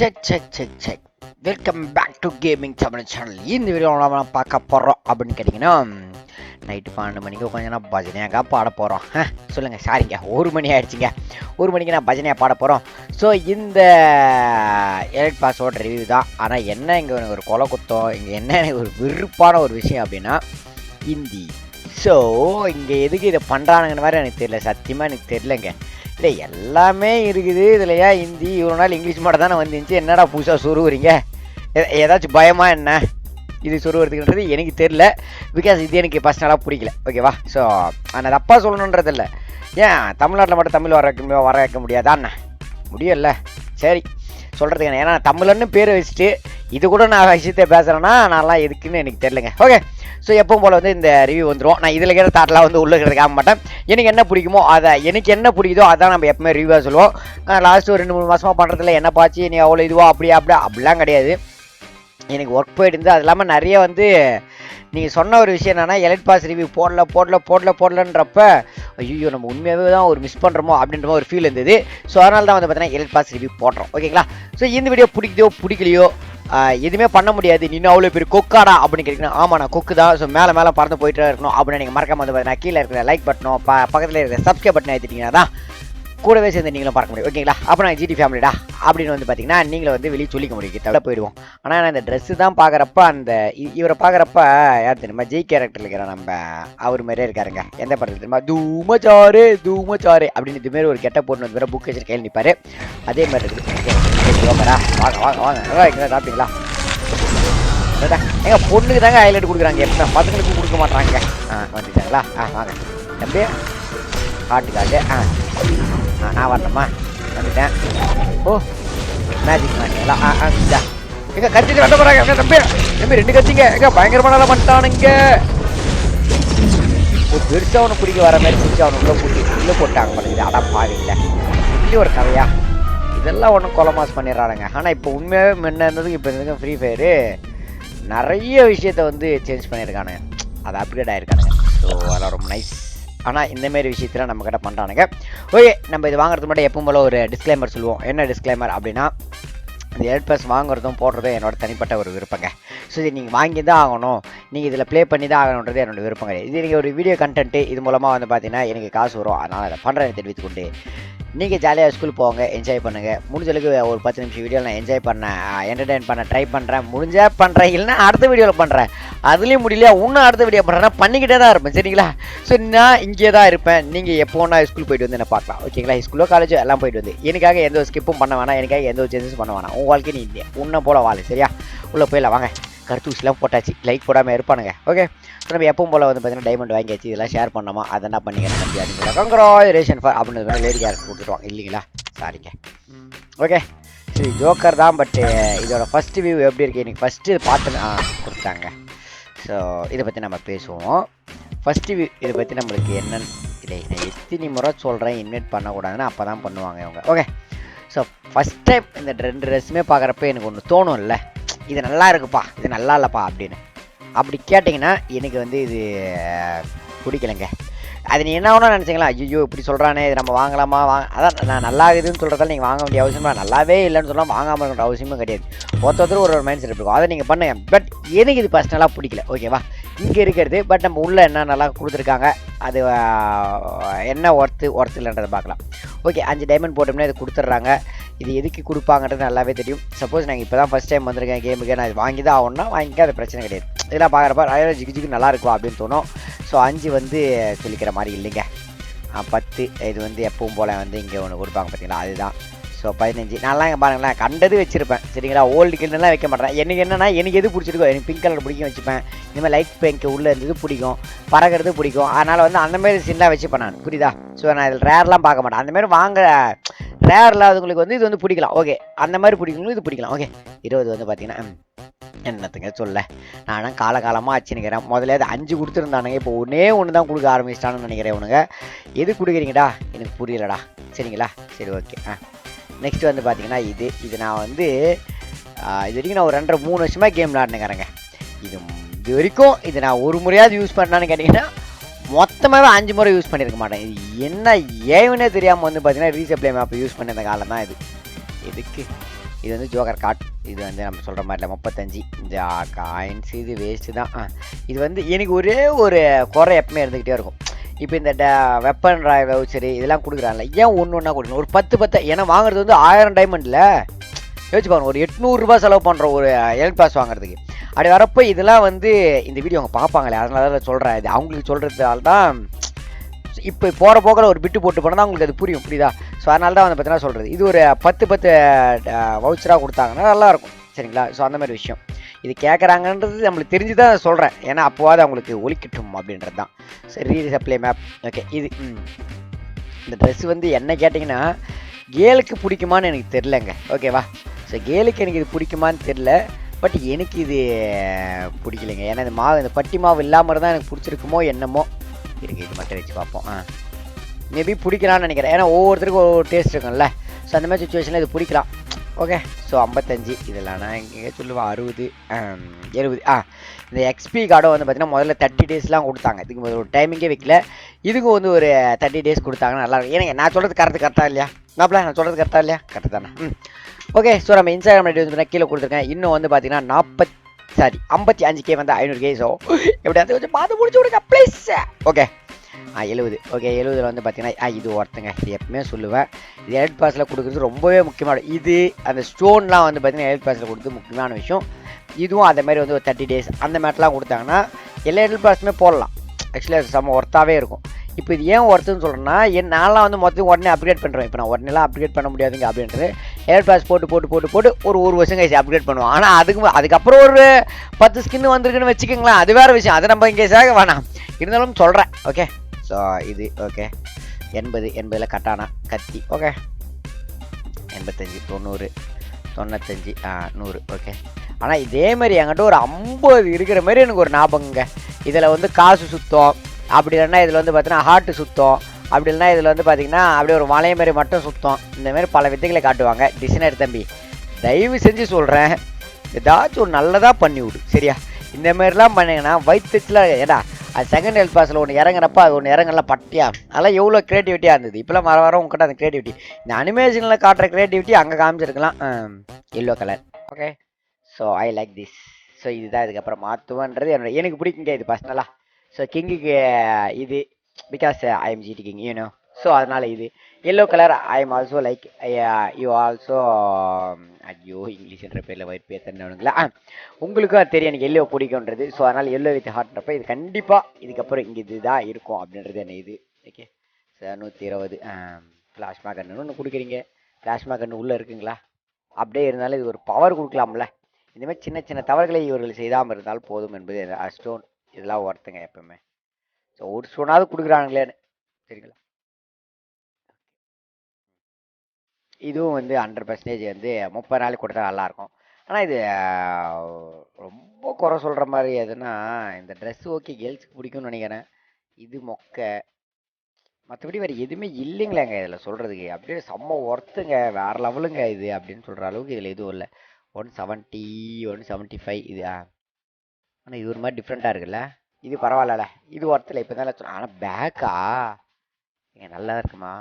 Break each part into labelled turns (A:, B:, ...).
A: Check check check check welcome back to gaming Tamil channel இந்த video நம்ம பார்க்க போகிறோம் அப்படின்னு கேட்டிங்கன்னா நைட்டு பன்னெண்டு மணிக்கு உட்காந்து நான் பஜனையாக பாட போகிறோம் சொல்லுங்கள் சாரிங்க ஒரு மணி ஆயிடுச்சுங்க. ஒரு மணிக்கு நான் பஜனையாக பாட போகிறோம் ஸோ இந்த எலக்ட் பாஸோட ரிவ்யூ தான். ஆனால் என்ன இங்கே எனக்கு ஒரு கொலை குத்தம் இங்கே என்ன எனக்கு ஒரு விருப்பான ஒரு விஷயம் அப்படின்னா ஹிந்தி ஸோ இங்கே எதுக்கு இதை பண்ணுறானுங்கன்னு வேறு எனக்கு தெரியல. சத்தியமாக எனக்கு தெரிலங்க இல்லை எல்லாமே இருக்குது. இதுலையா ஹிந்தி இவ்வளோ நாள் இங்கிலீஷ் மட்டும் தானே வந்துச்சு. என்னடா புதுசாக சொருவுறீங்க? ஏதாச்சும் பயமா என்ன? இது சொருவுறதுக்குன்றது எனக்கு தெரில பிகாஸ் இது எனக்கு பர்சனலாக பிடிக்கல. ஓகேவா ஸோ நான் தப்பாக சொல்லணுன்றது இல்லை. ஏன் தமிழ்நாட்டில் மட்டும் தமிழ் வர வைக்க வர வைக்க முடியாதா என்ன? முடியல. சரி. சொல்கிறதுக்கு என்ன? ஏன்னா தமிழன்னு பேர் வச்சுட்டு இது கூட நான் விஷயத்தை பேசுகிறேன்னா நான்லாம் எதுக்குன்னு எனக்கு தெரிலங்க ஓகே ஸோ எப்பவும் போல் வந்து இந்த ரிவ்யூ வந்துடும் நான் இதில் இருக்கிற தாட்லாம் வந்து உள்ள இருக்கிறதுக்காக மாட்டேன். எனக்கு என்ன பிடிக்குமோ அதை எனக்கு என்ன பிடிக்குதோ அதான் நம்ம எப்பவுமே ரிவ்யூவாக சொல்லுவோம். லாஸ்ட்டு ஒரு ரெண்டு மூணு மாதமாக பண்ணுறதுல என்ன பாச்சு நீ அவ்வளோ இதுவோ அப்படியா அப்படியா அப்படிலாம் கிடையாது. எனக்கு ஒர்க் போயிட்டு இருந்து அது இல்லாமல் நிறைய வந்து நீங்கள் சொன்ன ஒரு விஷயம் என்னென்னா எலைட் பாஸ் ரிவ்யூ போடல போடல போடல போடலன்றப்ப ஐயோ நம்ம உண்மையாகவே தான் ஒரு மிஸ் பண்ணுறோமோ அப்படின்ற ஒரு ஃபீல் இருந்தது. ஸோ அதனால தான் வந்து பார்த்தீங்கன்னா எலைட் பாஸ் ரிவ்யூ போடுறோம். ஓகேங்களா ஸோ இந்த வீடியோ பிடிக்குதோ பிடிக்கலையோ எதுவுமே பண்ண முடியாது. நின்று இன்னும் அவ்வளோ பேர் கொக்காடா அப்படின்னு கேட்கணும் ஆமாம் நான் கொக்கு தான் ஸோ மேலே மேலே பறந்து போயிட்டு இருக்கணும் அப்படின்னு நீங்கள் மறக்காம வந்து பார்த்தீங்கன்னா கீழே இருக்கிற லைக் பட்டனும் ப பக்கத்தில் இருக்கிற சப்ஸ்கிரைப் பட்டன் எடுத்துட்டீங்கன்னா தான் கூடவே சேர்ந்து நீங்களும் பார்க்க முடியும். ஓகேங்களா? அப்போ நான் ஜிடி ஃபேமிலிடா அப்படின்னு வந்து பார்த்தீங்கன்னா நீங்களும் வந்து வெளியே சொல்லிக்க முடியும். தவிர போயிடுவோம். ஆனால் நான் இந்த ட்ரெஸ்ஸு தான் பார்க்குறப்ப அந்த இ- இவரை பார்க்குறப்ப யார் தெரியுமா? ஜெய் கேரக்டர் இருக்கிற நம்ம அவர் மாதிரியே இருக்காருங்க. எந்த படத்தில் தெரியுமா? தூமச்சாரு தூமச்சாரு அப்படின்னு இதுமாரி ஒரு கெட்ட போட்டு வந்து புக் வச்சு கையில் நிற்பார் அதே மாதிரி இருக்குது. வாங்க வாங்க வாங்க. நல்லா இருக்குங்களா சாப்பிட்டீங்களா? எங்கள் பொண்ணுக்கு தாங்க ஹைலைட் கொடுக்குறாங்க. எப்போ பசங்களுக்கு கொடுக்க மாட்டாங்க ஆ வந்துட்டாங்களா? ஆ வாங்க. தம்பி காட்டு காட்டு ஆ. நான் வரணுமா வந்துட்டேன் ஓ மேஜிக் மாட்டீங்களா ஆ ஆ இந்தா எங்க கத்திட்டு வந்த போறாங்க என்ன தம்பி தம்பி ரெண்டு கத்திங்க எங்க பயங்கரமான ஆளா பண்ணிட்டானுங்க ஒரு பெருசா அவனை பிடிக்க வர மாதிரி பிடிச்சி அவனை உள்ள போட்டு உள்ள போட்டாங்க பண்ணுது அடா பாவிங்கள இப்படி ஒரு கதையா இதெல்லாம் ஒன்றும் கொலமாஸ் பண்ணிடுறானுங்க ஆனால் இப்போ உண்மையாகவே முன்ன இருந்ததுக்கு இப்போ இருந்ததுக்கு ஃப்ரீ ஃபயரு நிறைய விஷயத்த வந்து சேஞ்ச் பண்ணியிருக்கானுங்க அது அப்கிரேட் ஆயிருக்கானுங்க ஸோ அதெல்லாம் ரொம்ப நைஸ் ஆனால் இந்தமாரி விஷயத்தில் நம்ம கிட்ட பண்ணுறானுங்க ஓகே நம்ம இது வாங்குறதுக்கு மட்டும் எப்பவும் போல ஒரு டிஸ்க்ளைமர் சொல்லுவோம். என்ன டிஸ்க்ளைமர் அப்படின்னா இந்த எயிட் ப்ளஸ் வாங்குறதும் போடுறதும் என்னோட தனிப்பட்ட ஒரு விருப்பங்க. ஸோ இது நீங்கள் வாங்கி தான் ஆகணும். நீங்கள் இதில் ப்ளே பண்ணி தான் ஆகணுன்றது என்னோட விருப்பம் கிடையாது. இது நீங்கள் ஒரு வீடியோ கண்டென்ட்டு இது மூலமாக வந்து பார்த்தீங்கன்னா எனக்கு காசு வரும். அதனால் அதை பண்ணுறேன் தெரிவித்துக்கொண்டு நீங்கள் ஜாலியாக ஸ்கூல் போங்க என்ஜாய் பண்ணுங்கள் முடிஞ்சளவுக்கு ஒரு பத்து நிமிஷம் வீடியோவில் நான் என்ஜாய் பண்ணேன். என்டர்டைன் பண்ண ட்ரை பண்ணுறேன் முடிஞ்சால் பண்ணுறேன் இல்லைனா அடுத்த வீடியோவில் பண்ணுறேன் அதுலேயும் முடியல இன்னும் அடுத்த வீடியோ பண்ணுறேன்னா பண்ணிக்கிட்டே தான் இருப்பேன் சரிங்களா? ஸோ நான் இங்கே தான் இருப்பேன். நீங்கள் எப்போ நான் ஸ்கூல் போயிட்டு வந்து என்ன பார்க்கலாம். ஓகேங்களா ஸ்கூலோ காலேஜோ எல்லாம் போயிட்டு வந்து. எனக்காக எந்த ஒரு ஸ்கிப்பும் பண்ண வேணாம். எனக்காக எந்த ஒரு சேஞ்சஸ் பண்ண வேணாம். உன் வாழ்க்கை நீ இல்லை உன்னை போல வாழு சரியா? உள்ளே போயிடலாம். வாங்க. கருத்தூசிலாம் போட்டாச்சு. லைக் போடாமல் இருப்பானுங்க. ஓகே நம்ம எப்பவும் போல் வந்து பார்த்தீங்கன்னா டைமண்ட் வாங்கியாச்சு இதெல்லாம் ஷேர் பண்ணோமா? அதை என்ன பண்ணிக்கிறேன் தம்பி அப்படின்னு கங்க்ராச்சுலேஷன் ஃபார் அப்படின்னு லேடி கேரக்டர் கொடுத்துருவாங்க இல்லைங்களா? சாரிங்க ஓகே சரி ஜோக்கர் தான் பட்டு இதோட ஃபஸ்ட்டு வியூ எப்படி இருக்கு? எனக்கு ஃபஸ்ட்டு பார்த்து கொடுத்தாங்க. ஸோ இதை பற்றி நம்ம பேசுவோம். ஃபஸ்ட்டு வியூ இதை பற்றி நம்மளுக்கு என்னன்னு இல்லை நான் எத்தனை முறை சொல்கிறேன் இன்வைட் பண்ணக்கூடாதுன்னு அப்போ தான் பண்ணுவாங்க இவங்க. ஓகே ஸோ ஃபஸ்ட் டைம் இந்த ரெண்டு ட்ரெஸ்ஸுமே பார்க்குறப்ப எனக்கு ஒன்று தோணும்ல. இது நல்லா இருக்குப்பா. இது நல்லா இல்லைப்பா அப்படின்னு. அப்படி கேட்டிங்கன்னா எனக்கு வந்து இது பிடிக்கலைங்க. அது நீ என்ன வேணா நினச்சிங்களா ஐயோ இப்படி சொல்கிறானே இது நம்ம வாங்கலாமா? வாங்க அதான் நான் நல்லா இதுன்னு சொல்கிறதால நீங்கள் வாங்க வேண்டிய அவசியமா நல்லாவே இல்லைன்னு சொன்னால் வாங்காமல் இருக்கிற அவசியமும் கிடையாது. ஒருத்தர் ஒரு ஒரு மைண்ட் செட் இருக்கும். அதை நீங்கள் பண்ணுங்க. பட் எனக்கு இது பர்சனலாக பிடிக்கல. ஓகேவா இங்கே இருக்கிறது பட் நம்ம உள்ளே என்ன நல்லா கொடுத்துருக்காங்க அது என்ன ஒர்த்து ஒர்த்து இல்லைன்றதை பார்க்கலாம். ஓகே அஞ்சு டைமண்ட் போட்டோம்னா இது கொடுத்துட்றாங்க. இது எதுக்கு கொடுப்பாங்கன்றது நல்லாவே தெரியும். சப்போஸ் நாங்கள் இப்போ தான் ஃபஸ்ட் டைம் வந்திருக்கேன் கேமுக்கு நான் இது வாங்கி தான் ஆகணும்னா வாங்கிக்க அது பிரச்சனை கிடையாது. இதெல்லாம் பார்க்குறப்ப அழகாக ஜிகு ஜிக்கு நல்லா இருக்கும் அப்படின்னு தோணும். ஸோ அஞ்சு வந்து சொல்லிக்கிற மாதிரி இல்லைங்க. பத்து. இது வந்து எப்பவும் போல் வந்து இங்கே ஒன்று கொடுப்பாங்க பார்த்தீங்களா அதுதான். ஸோ பதினஞ்சு. நான்லாம் இங்கே பாருங்களேன் கண்டது வச்சுருப்பேன். சரிங்களா? ஓல்டு கில்லுலாம் வைக்க மாட்டேன். எனக்கு என்னென்னா எனக்கு எது பிடிச்சிருக்கோ எனக்கு பிங்க் கலர் பிடிக்கும் வச்சுப்பேன். இந்த மாதிரி லைட் பிங்க் உள்ளே இருந்தது பிடிக்கும். பறக்கிறது பிடிக்கும். அதனால் வந்து அந்தமாரி சின்னாக வச்சுப்பேன் நான். புரியுதா? ஸோ நான் இதில் ரேர்லாம் பார்க்க மாட்டேன். அந்தமாரி வாங்க ரேர் இல்லாதவங்களுக்கு வந்து இது வந்து பிடிக்கலாம். ஓகே அந்த மாதிரி பிடிக்கணும் இது பிடிக்கலாம். ஓகே இருபது வந்து பார்த்தீங்கன்னா என்னத்துங்க சொல்ல? நானும் காலகாலமாக வச்சுனுக்கிறேன் முதல்ல அது அஞ்சு கொடுத்துருந்தானுங்க. இப்போ ஒன்றே ஒன்று தான் கொடுக்க ஆரம்பிச்சிட்டான்னு நினைக்கிறேன் உனக்கு எது கொடுக்குறீங்கடா? எனக்கு புரியலடா. சரிங்களா? சரி ஓகே. ஆ. நெக்ஸ்ட் வந்து பார்த்தீங்கன்னா இது. இது நான் வந்து இது வரைக்கும் நான் ஒரு ரெண்டரை மூணு வருஷமாக கேம் விளாட்னுக்கிறேங்க இது இது வரைக்கும் இது நான் ஒரு முறையாவது யூஸ் பண்ணான்னு கேட்டிங்கன்னா மொத்தமாகவே அஞ்சு முறை யூஸ் பண்ணியிருக்க மாட்டேன். இது என்ன ஏவனே தெரியாமல் வந்து பார்த்தீங்கன்னா ரீசப்ளை மேப் யூஸ் பண்ணியிருந்த காலம் தான் இது. எதுக்கு? இது வந்து ஜோக்கர் கார்ட் இது வந்து நம்ம சொல்கிற மாதிரி இல்லை முப்பத்தஞ்சு. இந்த காயின்ஸ் இது வேஸ்ட்டு தான். இது வந்து எனக்கு ஒரே ஒரு குறை எப்பவுமே இருந்துக்கிட்டே இருக்கும். இப்போ இந்த ட வெப்பன் ராய் வவுச்சரு இதெல்லாம் கொடுக்குறாங்கல்ல ஏன் ஒன்று ஒன்றா கொடுக்கணும்? ஒரு பத்து பத்து ஏன்னா வாங்குறது வந்து ஆயிரம் டைமண்டில் யோசிச்சு பாருங்க ஒரு எட்நூறுரூபா செலவு பண்ணுற ஒரு எல் பாஸ் வாங்குறதுக்கு. அப்படி வரப்போ இதெல்லாம் வந்து இந்த வீடியோ அவங்க பார்ப்பாங்களே அதனால தான் சொல்கிறேன் இது அவங்களுக்கு சொல்கிறதால தான் இப்போ போகிற போக்கில் ஒரு பிட்டு போட்டு போனால் தான் அவங்களுக்கு அது புரியும். புரியுதா? ஸோ அதனால தான் வந்து பார்த்தீங்கன்னா சொல்கிறது இது ஒரு பத்து பத்து வவுச்சராக கொடுத்தாங்கன்னா நல்லாயிருக்கும். சரிங்களா? ஸோ அந்த மாதிரி விஷயம். இது கேட்குறாங்கன்றது நம்மளுக்கு தெரிஞ்சு தான் சொல்கிறேன் ஏன்னா அப்போவாது அவங்களுக்கு ஒழிக்கட்டும் அப்படின்றது தான் சரி சப்ளை மேப் ஓகே இது ம். இந்த ட்ரெஸ் வந்து என்ன கேட்டிங்கன்னா கேலுக்கு பிடிக்குமான்னு எனக்கு தெரிலங்க ஓகேவா ஸோ கேலுக்கு எனக்கு இது பிடிக்குமான்னு தெரில பட் எனக்கு இது பிடிக்கலைங்க. ஏன்னா இந்த மாவு இந்த பட்டி மாவு இல்லாமல் தான் எனக்கு பிடிச்சிருக்குமோ என்னமோ? இருக்குது இது மட்டும் வச்சு பார்ப்போம். ஆ. மேபி பிடிக்கலாம்னு நினைக்கிறேன். ஏன்னா ஒவ்வொருத்தருக்கும் ஒவ்வொரு டேஸ்ட் இருக்கும்ல. ஸோ அந்த மாதிரி சுச்சுவேஷனில் இது பிடிக்கலாம். ஓகே ஸோ ஐம்பத்தஞ்சு. இதெல்லாம் நான் எங்கே சொல்லுவேன் அறுபது எழுபது. ஆ இந்த எக்ஸ்பி கார்டும் வந்து பார்த்தீங்கன்னா முதல்ல தேர்ட்டி டேஸ்லாம் கொடுத்தாங்க. இதுக்கு ஒரு டைமிங்கே வைக்கல. இதுக்கும் வந்து ஒரு தேர்ட்டி டேஸ் கொடுத்தாங்கன்னா நல்லா இருக்கும். ஏன்னா நான் சொல்கிறது கரெக்ட் கரெக்டாக இல்லையா? நாப்ல நான் சொல்கிறது கரெக்டாக இல்லையா? கரெக்ட் தானே. ம். ஓகே ஸோ நம்ம இன்ஸ்டாகிராம் ஐடி வந்து பார்த்தீங்கன்னா கீழே கொடுத்துருக்கேன். இன்னும் வந்து பார்த்தீங்கன்னா நாற்பத்தி சாரி ஐம்பத்தி அஞ்சு கே வந்து ஐநூறு கே ஸோ எப்படியாவது கொஞ்சம் பார்த்து முடிச்சு விடுங்க ப்ளீஸ் ஓகே ஆ எழுபது. ஓகே எழுபதில் வந்து பார்த்தீங்கன்னா ஆ இது ஒருத்தங்க. இது எப்பவுமே சொல்லுவேன். இது எலைட் பாஸில் கொடுக்குறது ரொம்பவே முக்கியமான இது அந்த ஸ்டோன்லாம் வந்து பார்த்தீங்கன்னா எலைட் பாஸில் கொடுத்து முக்கியமான விஷயம். இதுவும் அதே மாதிரி வந்து ஒரு தேர்ட்டி டேஸ் அந்த மாதிரிலாம் கொடுத்தாங்கன்னா எல்லா எலைட் பாஸுமே போடலாம். ஆக்சுவலி அது செம்ம ஒர்த்தாகவே இருக்கும். இப்போ இது ஏன் ஒர்த்துன்னு சொல்கிறேன்னா என் நான்லாம் வந்து மொத்தம் உடனே அப்கிரேட் பண்ணுறேன் இப்போ நான் உடனேலாம் அப்கிரேட் பண்ண முடியாதுங்க அப்படின்றது. ஏர் பாஸ் போட்டு போட்டு போட்டு போட்டு ஒரு ஒரு வருஷம் கழிச்சு அப்கிரேட் பண்ணுவோம். ஆனால் அதுக்கு அதுக்கப்புறம் ஒரு பத்து ஸ்கின் வந்திருக்குன்னு வச்சுக்கோங்களேன் அது வேறு விஷயம். அதை நம்ம இங்கே சேக வேணாம். இருந்தாலும் சொல்கிறேன் ஓகே ஸோ இது ஓகே எண்பது எண்பதில் கட்டானா? கத்தி ஓகே எண்பத்தஞ்சு தொண்ணூறு தொண்ணூத்தஞ்சு ஆ நூறு ஓகே ஆனால் இதே மாதிரி என்கிட்ட ஒரு ஐம்பது இருக்கிற மாதிரி எனக்கு ஒரு ஞாபகங்க இதில் வந்து காசு சுத்தம். அப்படி இல்லைன்னா இதில் வந்து பார்த்தீங்கன்னா ஹார்ட்டு சுத்தம். அப்படி இல்லைன்னா இதில் வந்து பார்த்திங்கன்னா அப்படியே ஒரு மலை மாதிரி மட்டும் சுத்தம். இந்தமாரி பல வித்தைகளை காட்டுவாங்க. டிசைனர் தம்பி. தயவு செஞ்சு சொல்கிறேன் ஏதாச்சும் ஒரு நல்லதாக பண்ணி விடு. சரியா? இந்த மாதிரிலாம் பண்ணீங்கன்னா வயிற்றுல ஏடா அது செகண்ட் ஹெல்த் பாஸில் ஒன்று இறங்குறப்ப அது ஒன்று இறங்கலாம் பட்டியா? அதெல்லாம் எவ்வளோ க்ரியேட்டிவிட்டியாக இருந்தது? இப்போலாம் வர வர உங்ககிட்ட அந்த க்ரியேட்டிவிட்டி இந்த அனிமேஷனில் காட்டுற க்ரியேட்டிவிட்டி அங்கே காமிச்சிருக்கலாம். Yellow colour okay so I like this so இதுதான் இதுக்கப்புறம் மாற்றுவேன்றது என்னோட எனக்கு பிடிக்குங்க இது பர்சனலாக ஸோ கிங்குக்கு இது because I am GT king you know அதனால் இது. Yellow colour I am also like you also ஐயோ இங்கிலீஷ்ன்ற பேரில் ஒயிட் பேர் உங்களுக்கும் அது தெரியும். எனக்கு எல்லோ பிடிக்குன்றது ஸோ அதனால் எல்லோ வித் ஹார்ட்ன்றப்ப இது கண்டிப்பாக இதுக்கப்புறம் இங்கே இதுதான் இருக்கும் அப்படின்றது என்ன இது? ஓகே சார் நூற்றி இருபது பிளாஸ்மா கன்று ஒன்று கொடுக்குறீங்க. பிளாஸ்மா கன்று உள்ளே இருக்குங்களா? அப்படியே இருந்தாலும் இது ஒரு பவர் கொடுக்கலாம்ல. இந்தமாதிரி சின்ன சின்ன தவறுகளை இவர்கள் செய்யாமல் இருந்தால் போதும் என்பது ஸ்டோன் இதெல்லாம் ஒருத்தங்க எப்பவுமே. ஸோ ஒரு ஸ்டோனாவது கொடுக்குறாங்களேன்னு சரிங்களா? இதுவும் வந்து ஹண்ட்ரட் பர்சன்டேஜ் வந்து முப்பது நாளைக்கு கொடுத்தா நல்லாயிருக்கும். ஆனால் இது ரொம்ப குறை சொல்கிற மாதிரி எதுனா இந்த ட்ரெஸ் ஓகே கேர்ள்ஸுக்கு பிடிக்கும்னு நினைக்கிறேன். இது மொக்க. மற்றபடி வேறு எதுவுமே இல்லைங்களேங்க இதில் சொல்கிறதுக்கு அப்படியே செம்ம ஒர்த்துங்க வேறு லெவலுங்க இது அப்படின்னு சொல்கிற அளவுக்கு இதில் எதுவும் இல்லை. One seventy one seventy five இது ஆனால் இது ஒரு மாதிரி டிஃப்ரெண்ட்டாக இருக்குல்ல? இது பரவாயில்லல. இது ஒர்த்தில் இப்போ தான் சொன்னேன் ஆனால் பேக்கா இங்கே நல்லா தான் இருக்குமா?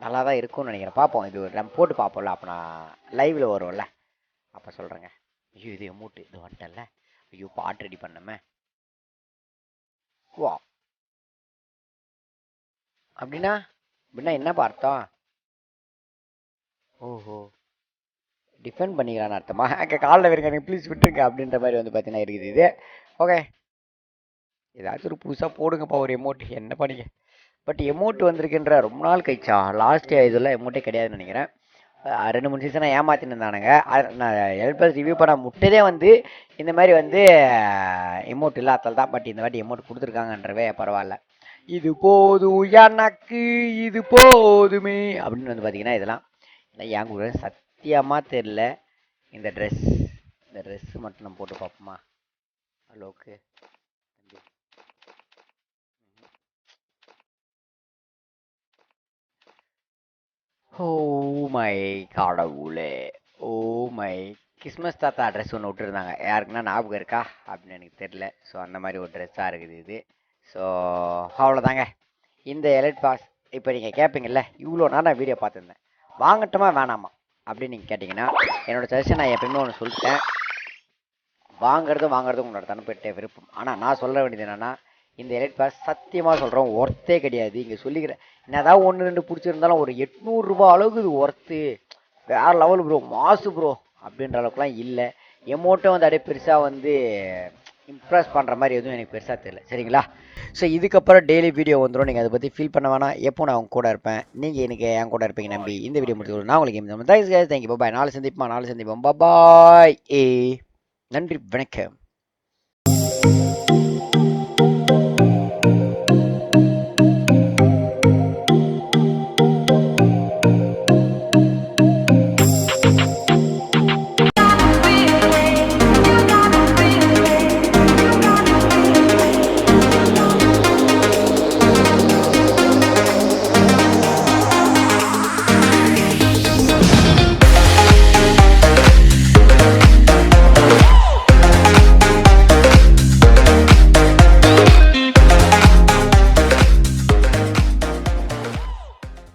A: நல்லா தான் இருக்கும்னு நினைக்கிறேன். பார்ப்போம். இது நம்ம போட்டு பார்ப்போம்ல. அப்போ நான் லைவில் வரும்ல. அப்போ சொல்கிறேங்க ஐயோ இது எமௌண்ட்டு இது வந்துட்டல ஐயோ பாட்டு ரெடி பண்ணமே வா. அப்படின்னா அப்படின்னா என்ன பார்த்தோம்? ஓஹோ. டிஃபெண்ட் பண்ணிக்கிறான்னு அர்த்தமா? அங்கே காலில் எனக்கு ப்ளீஸ் விட்டுருங்க அப்படின்ற மாதிரி வந்து பார்த்தீங்கன்னா இருக்குது இது. ஓகே ஏதாச்சும் ஒரு புதுசாக போடுங்கப்பா ஒரு எமௌண்ட் என்ன பண்ணிக்க? பட் எமௌண்ட் வந்திருக்கின்ற ரொம்ப நாள் கழிச்சா லாஸ்ட் இதெல்லாம் எமௌண்ட்டே கிடையாதுன்னு நினைக்கிறேன். ரெண்டு மூணு சீசனாக ஏமாத்தின்னு இருந்தானுங்க. நான் எல்பஸ் ரிவ்யூ பண்ண முட்டதே வந்து இந்த மாதிரி வந்து எமௌண்ட் இல்லாதால் தான். பட் இந்த வாட்டி எமௌண்ட் கொடுத்துருக்காங்கன்றவே பரவாயில்ல. இது போதும் எனக்கு இது போதுமே அப்படின்னு வந்து பார்த்தீங்கன்னா இதெல்லாம். இல்லை என் கூட சத்தியமாக தெரில இந்த ட்ரெஸ் இந்த ட்ரெஸ்ஸு மட்டும் நம்ம போட்டு பார்ப்போமா? அளவுக்கு ஓ மை கடவுளே ஓ மை கிறிஸ்மஸ் தாத்தா ட்ரெஸ் ஒன்று விட்டுருந்தாங்க. யாருக்குன்னா ஞாபகம் இருக்கா? அப்படின்னு எனக்கு தெரில ஸோ அந்த மாதிரி ஒரு ட்ரெஸ்ஸாக இருக்குது இது. ஸோ அவ்வளோதாங்க இந்த எலட் பாஸ் இப்போ நீங்கள் கேட்பீங்கல்ல இவ்வளோ நேரம் நான் வீடியோ பார்த்துருந்தேன். வாங்கட்டுமா வேணாமா? அப்படின்னு நீங்கள் கேட்டிங்கன்னா என்னோடய சஜஷன் நான் எப்பயுமே ஒன்று சொல்லிட்டேன். வாங்குறதும் வாங்குறதும் உங்களோட தனிப்பட்ட விருப்பம். ஆனால் நான் சொல்ல வேண்டியது என்னென்னா இந்த எலைட் பாஸ் சத்தியமாக சொல்கிறோம் ஒர்த்தே கிடையாது. இங்கே சொல்லிக்கிறேன் என்னதான் ஒன்று ரெண்டு பிடிச்சிருந்தாலும் ஒரு எட்நூறுரூபா அளவுக்கு இது ஒர்த்து வேறு லெவல் ப்ரோ மாசு ப்ரோ அப்படின்ற அளவுக்குலாம் இல்லை. எமௌண்ட்டும் வந்து அப்படியே பெருசாக வந்து இம்ப்ரெஸ் பண்ணுற மாதிரி எதுவும் எனக்கு பெருசாக தெரியல. சரிங்களா? ஸோ இதுக்கப்புறம் டெய்லி வீடியோ வந்துடும் நீங்கள் அதை பற்றி ஃபீல் பண்ண வேணாம். எப்போ நான் உங்க கூட இருப்பேன். நீங்கள் எனக்கு என் கூட இருப்பீங்க நம்பி. இந்த வீடியோ முடிச்சு நான் உங்களுக்கு தேங்க்ஸ் தேங்க்யூ பாய் நாலு சந்திப்போம். நாலு சந்திப்போம். பாய் ஏ நன்றி. வணக்கம்.